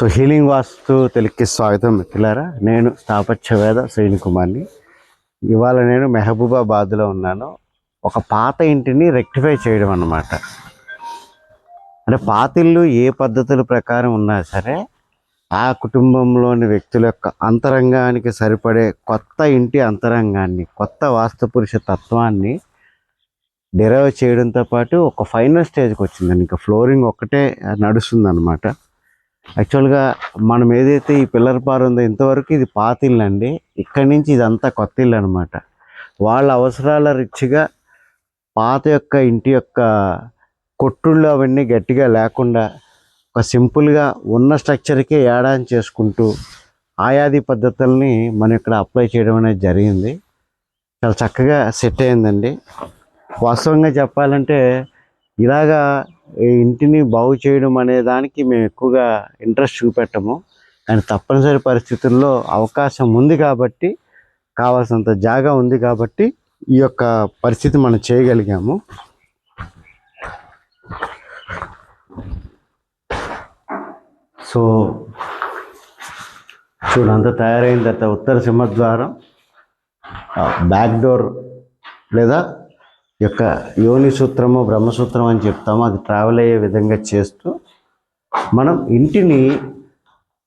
So healing వాస్తు తెలుగుకి స్వాగతం మిత్రులారా. నేను స్థాపత్యవేద శ్రీనికుమార్ని. కుమార్ని ఇవాళ నేను మెహబూబాబాద్లో ఉన్నాను. ఒక పాత ఇంటిని రెక్టిఫై చేయడం అన్నమాట. అంటే పాత ఇల్లు ఏ పద్ధతుల ప్రకారం ఉన్నా సరే ఆ కుటుంబంలోని వ్యక్తుల యొక్క అంతరంగానికి సరిపడే కొత్త ఇంటి అంతరంగాన్ని కొత్త వాస్తుపురుష తత్వాన్ని డెరైవ్ చేయడంతో పాటు ఒక ఫైనల్ స్టేజ్కి వచ్చిందండి. ఇంకా ఫ్లోరింగ్ ఒక్కటే నడుస్తుంది అనమాట యాక్చువల్గా మనం ఏదైతే ఈ పిల్లర్ పార్ ఉందో ఇంతవరకు ఇది పాత ఇల్లు అండి. ఇక్కడి నుంచి ఇదంతా కొత్త ఇల్లు అనమాట వాళ్ళ అవసరాల రిచ్గా పాత యొక్క ఇంటి యొక్క కొట్టుళ్ళు అవన్నీ గట్టిగా లేకుండా ఒక సింపుల్గా ఉన్న స్ట్రక్చర్కే ఏడాది చేసుకుంటూ ఆయాది పద్ధతుల్ని మనం ఇక్కడ అప్లై చేయడం అనేది జరిగింది. చాలా చక్కగా సెట్ అయిందండి. వాస్తవంగా చెప్పాలంటే ఇలాగా ఈ ఇంటిని బాగు చేయడం అనే దానికి మేము ఎక్కువగా ఇంట్రెస్ట్ చూపెట్టము. కానీ తప్పనిసరి పరిస్థితుల్లో అవకాశం ఉంది కాబట్టి కావాల్సినంత జాగా ఉంది కాబట్టి ఈ యొక్క పరిస్థితి మనం చేయగలిగాము. సో చూడు అంతా తయారైన తర్వాత ఉత్తర సింహద్వారం బ్యాక్ డోర్ లేదా యొక్క యోని సూత్రము బ్రహ్మసూత్రం అని చెప్తాము. అది ట్రావెల్ అయ్యే విధంగా చేస్తూ మనం ఇంటిని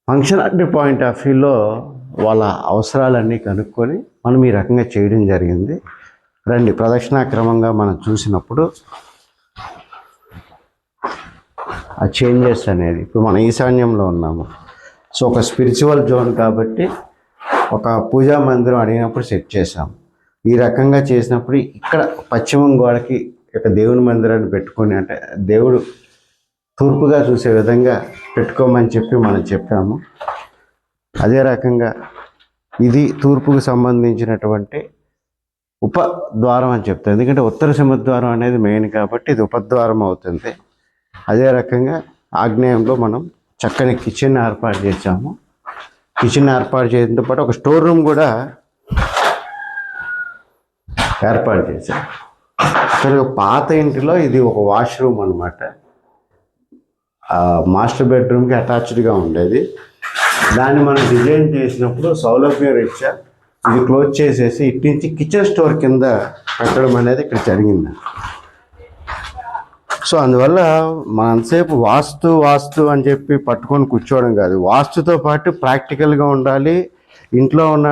ఫంక్షనాలిటీ పాయింట్ ఆఫ్ వ్యూలో వాళ్ళ అవసరాలన్నీ కనుక్కొని మనం ఈ రకంగా చేయడం జరిగింది. రండి ప్రదక్షిణాక్రమంగా మనం చూసినప్పుడు ఆ చేంజెస్ అనేది ఇప్పుడు మనం ఈశాన్యంలో ఉన్నాము. సో ఒక స్పిరిచువల్ జోన్ కాబట్టి ఒక పూజా మందిరం అడిగినప్పుడు సెట్ చేసాము ఈ రకంగా చేసినప్పుడు ఇక్కడ పశ్చిమం గోడకి ఒక దేవుని మందిరాన్ని పెట్టుకొని అంటే దేవుడు తూర్పుగా చూసే విధంగా పెట్టుకోమని చెప్పి మనం చెప్పాము. అదే రకంగా ఇది తూర్పుకు సంబంధించినటువంటి ఉపద్వారం అని చెప్తాం ఎందుకంటే ఉత్తర సింహద్వారం అనేది మెయిన్ కాబట్టి ఇది ఉపద్వారం అవుతుంది. అదే రకంగా ఆగ్నేయంలో మనం చక్కని కిచెన్ ఏర్పాటు చేసాము కిచెన్ ఏర్పాటు చేయడంతో పాటు ఒక స్టోర్ రూమ్ కూడా ఏర్పాటు చేశారు. సరే పాత ఇంటిలో ఇది ఒక వాష్రూమ్ అనమాట మాస్టర్ బెడ్రూమ్కి అటాచ్డ్గా ఉండేది. దాన్ని మనం డిజైన్ చేసినప్పుడు సౌలభ్యం రీత్యా ఇది క్లోజ్ చేసేసి ఇటు నుంచి కిచెన్ స్టోర్ కింద పెట్టడం అనేది ఇక్కడ జరిగింది. సో అందువల్ల మనంతసేపు వాస్తు వాస్తు అని చెప్పి పట్టుకొని కూర్చోవడం కాదు. వాస్తుతో పాటు ప్రాక్టికల్గా ఉండాలి. ఇంట్లో ఉన్న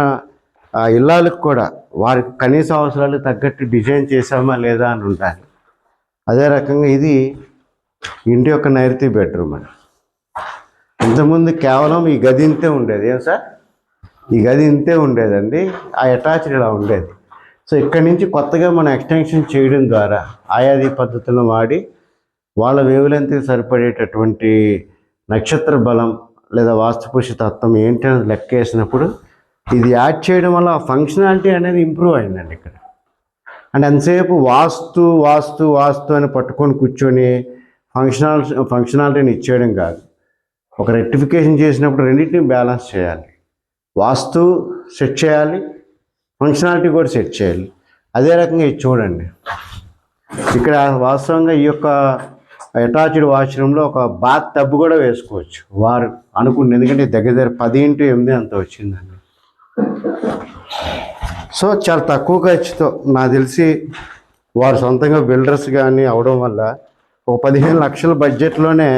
ఆ ఇళ్ళకు కూడా వారి కనీస అవసరాలు తగ్గట్టు డిజైన్ చేసామా లేదా అని ఉండాలి. అదే రకంగా ఇది ఇంటి యొక్క నైరుతి బెడ్రూమ్ అని ఇంతకుముందు కేవలం ఈ గది ఇంతే ఉండేది ఏం సార్? ఈ గది ఇంతే ఉండేదండి ఆ అటాచ్డ్ ఇలా ఉండేది. సో ఇక్కడి నుంచి కొత్తగా మనం ఎక్స్టెన్షన్ చేయడం ద్వారా ఆయాది పద్ధతులను వాడి వాళ్ళ వేవులెంతకి సరిపడేటటువంటి నక్షత్ర బలం లేదా వాస్తుపురుష తత్వం ఏంటి లెక్క లెక్కేసినప్పుడు ఇది యాడ్ చేయడం వల్ల ఫంక్షనాలిటీ అనేది ఇంప్రూవ్ అయిందండి ఇక్కడ. అండ్ ఎంతసేపు వాస్తు వాస్తు వాస్తు అని పట్టుకొని కూర్చొని ఫంక్షనాల్ ఫంక్షనాలిటీని ఇచ్చేయడం కాదు. ఒక రెక్టిఫికేషన్ చేసినప్పుడు రెండింటిని బ్యాలెన్స్ చేయాలి. వాస్తు సెట్ చేయాలి ఫంక్షనాలిటీ కూడా సెట్ చేయాలి. అదే రకంగా ఇది చూడండి. ఇక్కడ వాస్తవంగా ఈ యొక్క అటాచ్డ్ వాష్రూమ్లో ఒక బాత్ టబ్ కూడా వేసుకోవచ్చు. వారు అనుకుంది ఎందుకంటే దగ్గర దగ్గర పది ఇంటూ ఎనిమిది అంత వచ్చిందండి. సో చాలా తక్కువ ఖర్చుతో నాకు తెలిసి వారు సొంతంగా బిల్డర్స్ కానీ అవడం వల్ల ఒక పదిహేను లక్షల బడ్జెట్లోనే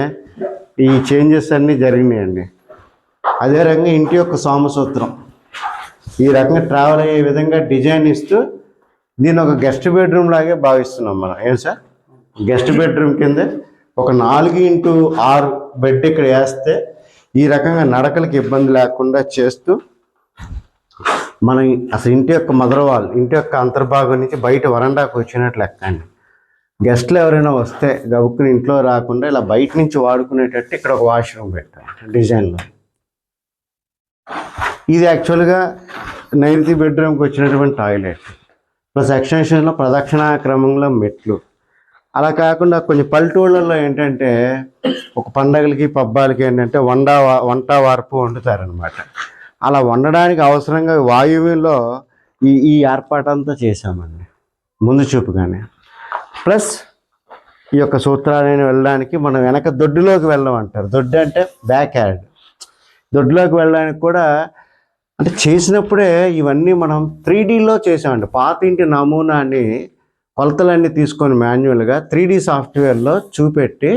ఈ చేంజెస్ అన్నీ జరిగినాయండి. అదే రకంగా ఇంటి యొక్క సోమసూత్రం. ఈ రకంగా ట్రావెల్ అయ్యే విధంగా డిజైన్ ఇస్తూ దీని ఒక గెస్ట్ బెడ్రూమ్ లాగే భావిస్తున్నాం మనం. ఏం సార్? గెస్ట్ బెడ్రూమ్ కింద ఒక నాలుగు ఇంటూ ఆరు బెడ్ ఇక్కడ వేస్తే ఈ రకంగా నడకలకు ఇబ్బంది లేకుండా చేస్తూ మనం అసలు ఇంటి యొక్క మదర్ ఇంటి యొక్క అంతర్భాగం నుంచి బయట వరండాకు వచ్చినట్లు లెక్క అండి. గెస్ట్లు ఎవరైనా వస్తే గబుక్కుని ఇంట్లో రాకుండా ఇలా బయట నుంచి వాడుకునేటట్టు ఇక్కడ ఒక వాష్రూమ్ పెట్టాలి డిజైన్లో. ఇది యాక్చువల్గా నైరుతి బెడ్రూమ్కి వచ్చినటువంటి టాయిలెట్. ప్లస్ ఎక్స్టెన్షన్లో ప్రదక్షిణా క్రమంలో మెట్లు. అలా కాకుండా కొంచెం పల్లెటూళ్ళల్లో ఏంటంటే ఒక పండగలకి పబ్బాలకి ఏంటంటే వండా వంట వార్పు వండుతారనమాట అలా వండడానికి అవసరంగా వాయువ్యంలో ఈ ఈ ఏర్పాటంతా చేశామండి. ముందు చూపుగానే ప్లస్ ఈ యొక్క సూత్రాలను వెళ్ళడానికి మనం వెనక దొడ్డులోకి వెళ్ళడం అంటారు. దొడ్డు అంటే బ్యాక్ హ్యాండ్ దొడ్డులోకి వెళ్ళడానికి కూడా అంటే చేసినప్పుడే ఇవన్నీ మనం త్రీ డీలో చేసామండి పాత ఇంటి నమూనాని కొలతలన్నీ తీసుకొని మాన్యువల్గా త్రీ డీ సాఫ్ట్వేర్లో చూపెట్టి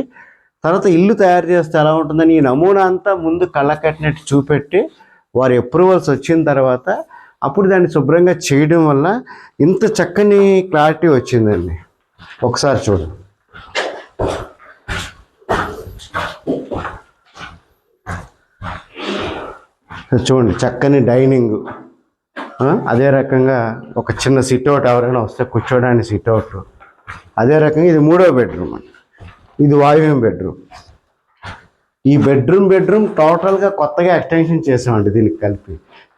తర్వాత ఇల్లు తయారు చేస్తే ఎలా ఉంటుందని ఈ నమూనా అంతా ముందు కళ్ళకట్టినట్టు చూపెట్టి వారి అప్రూవల్స్ వచ్చిన తర్వాత అప్పుడు దాన్ని శుభ్రంగా చేయడం వల్ల ఇంత చక్కని క్లారిటీ వచ్చిందండి. ఒకసారి చూడండి చూడండి చక్కని డైనింగ్ అదే రకంగా ఒక చిన్న సిట్అవుట్ ఎవరైనా వస్తే కూర్చోడానికి సిట్అవుట్ అదే రకంగా ఇది మూడో బెడ్రూమ్ ఇది వాయువ్యం బెడ్రూమ్ ఈ బెడ్రూమ్ బెడ్రూమ్ టోటల్గా కొత్తగా ఎక్స్టెన్షన్ చేసామండి దీనికి కలిపి.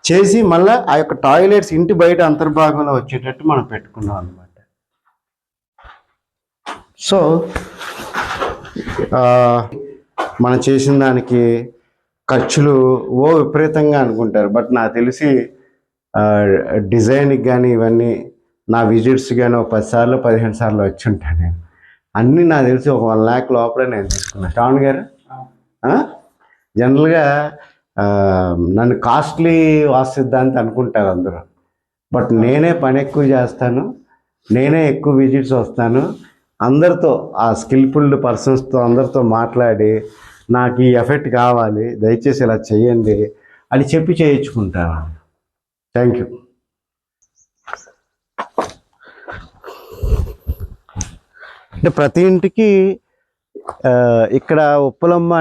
చేసి మళ్ళీ ఆ యొక్క టాయిలెట్స్ ఇంటి బయట అంతర్భాగంలో వచ్చేటట్టు మనం పెట్టుకున్నాం అనమాట సో మనం చేసిన దానికి ఖర్చులు ఓ విపరీతంగా అనుకుంటారు. బట్ నాకు తెలిసి డిజైన్కి కానీ ఇవన్నీ నా విజిట్స్ కానీ ఒక పది సార్లు పదిహేను సార్లు వచ్చి ఉంటాను నేను. అన్నీ నాకు తెలిసి ఒక వన్ ల్యాక్ లోపలే నేను తీసుకున్నాను శ్రావణ్ గారు? జనరల్గా నన్ను కాస్ట్లీ వాసిద్దాంతి అనుకుంటారు అందరూ. బట్ నేనే పని ఎక్కువ చేస్తాను నేనే ఎక్కువ విజిట్స్ వస్తాను. అందరితో ఆ స్కిల్ఫుల్డ్ పర్సన్స్తో అందరితో మాట్లాడి నాకు ఈ ఎఫెక్ట్ కావాలి దయచేసి ఇలా చేయండి అని చెప్పి చేయించుకుంటాను. థ్యాంక్ యూ అంటే ప్రతి ఇంటికి ఇక్కడ ఇక్కడ ఉప్పలమ్మ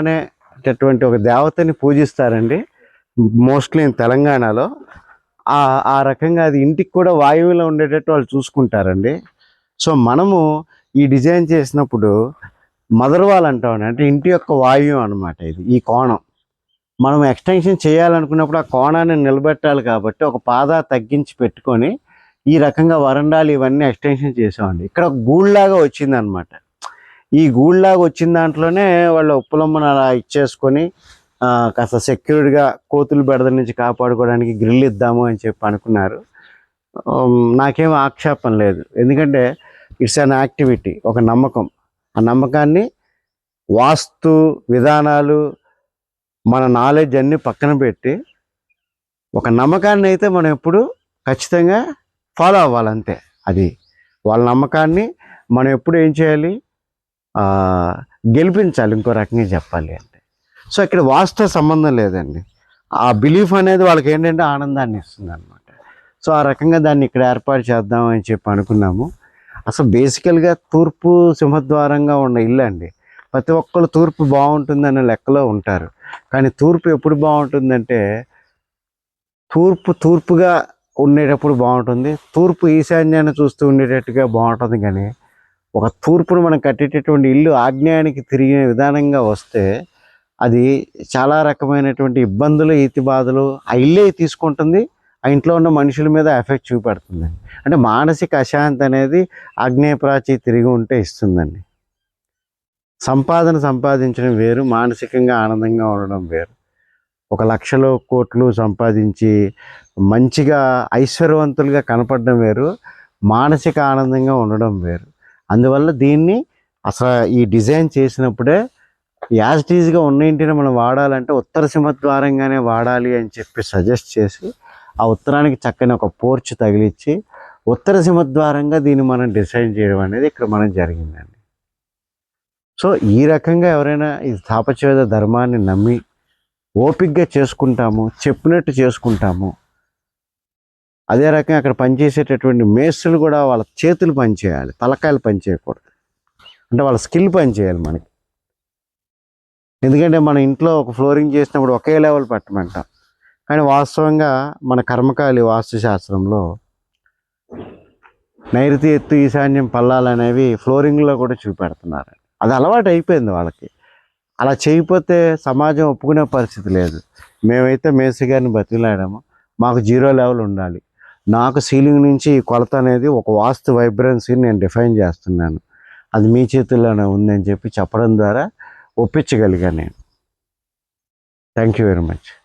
అనేటటువంటి ఒక దేవతని పూజిస్తారండి. మోస్ట్లీ తెలంగాణలో. ఆ రకంగా అది ఇంటికి కూడా వాయువులో ఉండేటట్టు వాళ్ళు చూసుకుంటారండి. సో మనము ఈ డిజైన్ చేసినప్పుడు మదర్ వాల్ అంటామండి అంటే ఇంటి యొక్క వాయువు అనమాట ఇది ఈ కోణం. మనం ఎక్స్టెన్షన్ చేయాలనుకున్నప్పుడు ఆ కోణాన్ని నిలబెట్టాలి కాబట్టి ఒక పాద తగ్గించి పెట్టుకొని ఈ రకంగా వరండాలు ఇవన్నీ ఎక్స్టెన్షన్ చేసామండి. ఇక్కడ ఒక గూళ్ళలాగా వచ్చిందనమాట ఈ గూళ్ళలాగా వచ్చిన దాంట్లోనే వాళ్ళ ఉప్పులమ్మను అలా ఇచ్చేసుకొని కాస్త సెక్యూర్డ్గా కోతులు బెడద నుంచి కాపాడుకోవడానికి గ్రిల్ ఇద్దాము అని చెప్పి అనుకున్నారు. నాకేం ఆక్షేపం లేదు. ఎందుకంటే ఇట్స్ అన్ యాక్టివిటీ ఒక నమ్మకం. ఆ నమ్మకాన్ని వాస్తు విధానాలు మన నాలెడ్జ్ అన్ని పక్కన పెట్టి ఒక నమ్మకాన్ని అయితే మనం ఎప్పుడు ఖచ్చితంగా ఫాలో అవ్వాలంతే. అది వాళ్ళ నమ్మకాన్ని మనం ఎప్పుడు ఏం చేయాలి? గెలిపించాలి ఇంకో రకంగా చెప్పాలి అంటే. సో ఇక్కడ వాస్తవ సంబంధం లేదండి. ఆ బిలీఫ్ అనేది వాళ్ళకి ఏంటంటే ఆనందాన్ని ఇస్తుంది అనమాట సో ఆ రకంగా దాన్ని ఇక్కడ ఏర్పాటు చేద్దాం అని చెప్పి అనుకున్నాము. అసలు బేసికల్గా తూర్పు సింహద్వారంగా ఉన్న ఇల్లు అండి. ప్రతి ఒక్కళ్ళు తూర్పు బాగుంటుందనే లెక్కలో ఉంటారు. కానీ తూర్పు ఎప్పుడు బాగుంటుందంటే తూర్పు తూర్పుగా ఉండేటప్పుడు బాగుంటుంది. తూర్పు ఈశాన్యాన్ని చూస్తూ ఉండేటట్టుగా బాగుంటుంది కానీ ఒక తూర్పును మనం కట్టేటటువంటి ఇల్లు ఆగ్నేయానికి తిరిగిన విధానంగా వస్తే అది చాలా రకమైనటువంటి ఇబ్బందులు ఈతి బాధలు ఆ ఇల్లే తీసుకుంటుంది. ఆ ఇంట్లో ఉన్న మనుషుల మీద ఎఫెక్ట్ చూపెడుతుంది. అంటే మానసిక అశాంతి అనేది ఆగ్నేయ ప్రాచి తిరిగి ఉంటే ఇస్తుందండి. సంపాదన సంపాదించడం వేరు మానసికంగా ఆనందంగా ఉండడం వేరు. ఒక లక్షలు కోట్లు సంపాదించి మంచిగా ఐశ్వర్యవంతులుగా కనపడడం వేరు మానసిక ఆనందంగా ఉండడం వేరు. అందువల్ల దీన్ని అసలు ఈ డిజైన్ చేసినప్పుడే యాజ్ టీజ్గా ఉన్న ఇంటిని మనం వాడాలంటే ఉత్తర సింహద్వారంగానే వాడాలి అని చెప్పి సజెస్ట్ చేసి ఆ ఉత్తరానికి చక్కని ఒక పోర్చ్ తగిలిచ్చి ఉత్తర సింహద్వారంగా దీన్ని మనం డిజైన్ చేయడం అనేది ఇక్కడ మనం జరిగిందండి. సో ఈ రకంగా ఎవరైనా ఈ తాపచేద ధర్మాన్ని నమ్మి ఓపిక్గా చేసుకుంటాము చెప్పినట్టు చేసుకుంటాము అదే రకంగా అక్కడ పనిచేసేటటువంటి మేస్త్రులు కూడా వాళ్ళ చేతులు పనిచేయాలి తలకాయలు పనిచేయకూడదు. అంటే వాళ్ళ స్కిల్ పనిచేయాలి మనకి. ఎందుకంటే మన ఇంట్లో ఒక ఫ్లోరింగ్ చేసినప్పుడు ఒకే లెవెల్ పెట్టమంటాం. కానీ వాస్తవంగా మన కర్మకాలి వాస్తు శాస్త్రంలో నైరుతి ఎత్తు ఈశాన్యం పల్లాలు అనేవి ఫ్లోరింగ్లో కూడా చూపెడుతున్నారు. అది అలవాటు అయిపోయింది వాళ్ళకి. అలా చేయకపోతే సమాజం ఒప్పుకునే పరిస్థితి లేదు. మేమైతే మేసి గారిని బతిలాడాము మాకు జీరో లెవెల్ ఉండాలి. నాకు సీలింగ్ నుంచి ఈ కొలత అనేది ఒక వాస్తు వైబ్రెన్సీని నేను డిఫైన్ చేస్తున్నాను. అది మీ చేతుల్లోనే ఉందని చెప్పి చెప్పడం ద్వారా ఒప్పించగలిగాను నేను. Thank you very much